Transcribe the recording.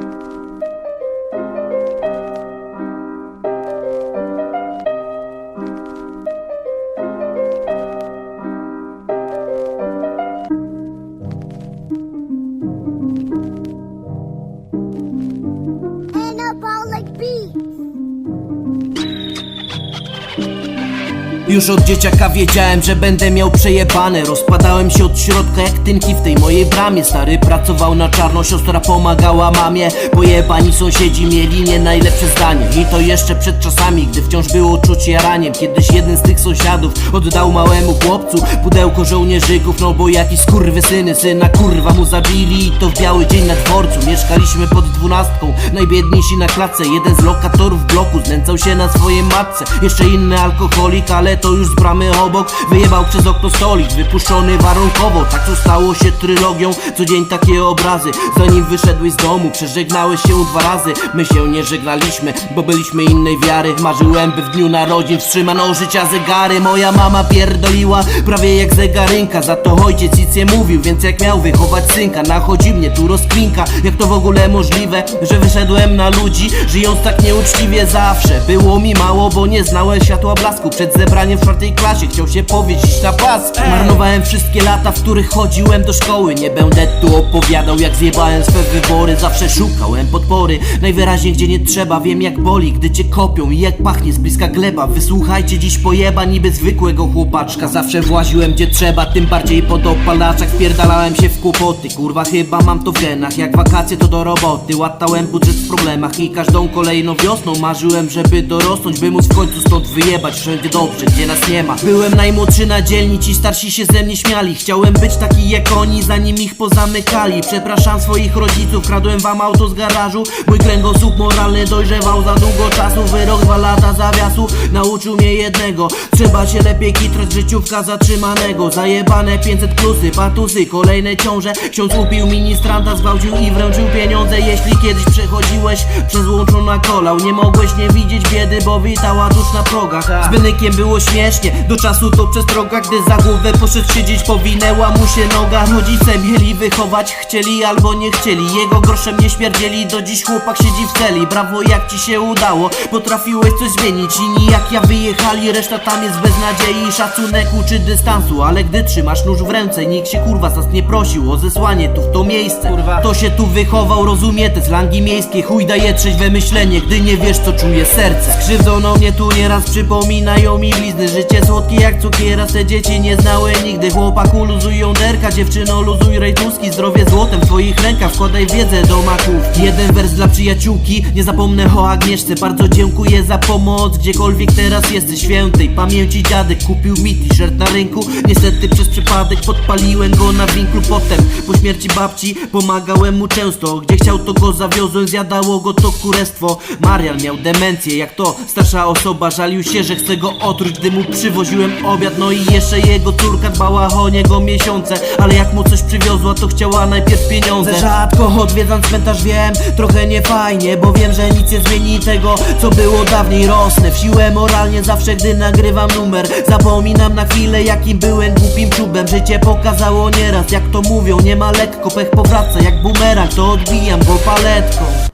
Thank you. Już od dzieciaka wiedziałem, że będę miał przejebane. Rozpadałem się od środka jak tynki w tej mojej bramie. Stary pracował na czarno, siostra pomagała mamie. Pojebani sąsiedzi mieli nie najlepsze zdanie. I to jeszcze przed czasami, gdy wciąż było czuć jaraniem. Kiedyś jeden z tych sąsiadów oddał małemu chłopcu Pudełko żołnierzyków, no bo jakiś syny Syna kurwa mu zabili. I to w biały dzień na dworcu. Mieszkaliśmy pod dwunastką, najbiedniejsi na klatce. Jeden z lokatorów bloku znęcał się na swojej matce. Jeszcze inny alkoholik, ale to już z bramy obok. Wyjebał przez okno stolik, wypuszczony warunkowo. Tak to stało się trylogią, co dzień takie obrazy. Zanim wyszedłeś z domu, przeżegnałeś się dwa razy. My się nie żegnaliśmy, bo byliśmy innej wiary. Marzyłem, by w dniu narodzin wstrzymano życia zegary. Moja mama pierdoliła, prawie jak zegarynka. Za to ojciec nic nie mówił, więc jak miał wychować synka? Nachodzi mnie tu rozkwinka, jak to w ogóle możliwe Że wyszedłem na ludzi, żyjąc tak nieuczciwie zawsze? Było mi mało, bo nie znałem światła blasku. Przed zebraniem w czwartej klasie chciał się powiedzieć na pas Marnowałem wszystkie lata, w których chodziłem do szkoły. Nie będę tu opowiadał jak zjebałem swe wybory. Zawsze szukałem podpory, najwyraźniej gdzie nie trzeba. Wiem jak boli, gdy cię kopią i jak pachnie z bliska gleba. Wysłuchajcie dziś pojeba niby zwykłego chłopaczka. Zawsze właziłem gdzie trzeba, tym bardziej po dopalaczach. Wpierdalałem się w kłopoty, kurwa chyba mam to w genach. Jak wakacje to do roboty, łatałem budżet w problemach I każdą kolejną wiosną marzyłem, żeby dorosnąć By móc w końcu stąd wyjebać wszędzie dobrze, gdzie nas nie ma. Byłem najmłodszy na dzielni, ci starsi się ze mnie śmiali. Chciałem być taki jak oni, zanim ich pozamykali. Przepraszam swoich rodziców, kradłem wam auto z garażu. Mój kręgosłup moralny dojrzewał za długo czasu. Wyrok dwa lata zawiasu nauczył mnie jednego. Trzeba się lepiej kitrać, życiówka zatrzymanego. Zajebane 500 plusy, patusy, kolejne ciąże. Ksiądz upił ministranta, zgwałcił i wręczył pieniądze. Jeśli kiedyś przechodziłeś przez łączą na kolał Nie mogłeś nie widzieć biedy, bo witała tuż na progach. Z Bynykiem było śmiesznie, do czasu to przestroga Gdy za głowę poszedł siedzieć, powinęła mu się noga. Rodzice mieli wychować, chcieli albo nie chcieli. Jego groszem nie śmierdzieli, do dziś chłopak siedzi w celi. Brawo jak ci się udało, potrafiłeś coś zmienić. Inni jak ja wyjechali, reszta tam jest bez nadziei. Szacunek uczy dystansu, ale gdy trzymasz nóż w ręce Nikt się kurwa z nas nie prosił o zesłanie tu w to miejsce. Kurwa. To się tu wychował, rozumie te slangi miejskie. Chuj daje trzeźwe myślenie, gdy nie wiesz co czuje serce. Skrzywdzono mnie tu nieraz, przypominają mi blizny Życie słodkie jak cukiera, te dzieci nie znały nigdy. Chłopaku luzuj jąderka, dziewczyno luzuj rejtuski Zdrowie złotem w twoich rękach, wkładaj wiedzę do maków Jeden wers dla przyjaciółki, nie zapomnę o Agnieszce. Bardzo dziękuję za pomoc, gdziekolwiek teraz jesteś Świętej pamięci dziadek kupił mi t-shirt na rynku. Niestety przez przypadek podpaliłem go na winklu Potem. Po śmierci babci pomagałem mu często. Gdzie chciał to go zawiozłem, zjadało go to kurestwo. Marian miał demencję, jak to starsza osoba. Żalił się, że chce go otruć, gdy mu przywoziłem obiad No i jeszcze jego córka dbała o niego miesiące. Ale jak mu coś przywiozła, to chciała najpierw pieniądze. Rzadko odwiedzam cmentarz, wiem, trochę niefajnie Bo wiem, że nic nie zmieni tego, co było dawniej. Rosnę w siłę moralnie zawsze, gdy nagrywam numer. Zapominam na chwilę, jakim byłem głupim czubem. Życie pokazało nieraz, jak to mówią, nie ma lekko Pech powraca jak bumerang, to odbijam go paletką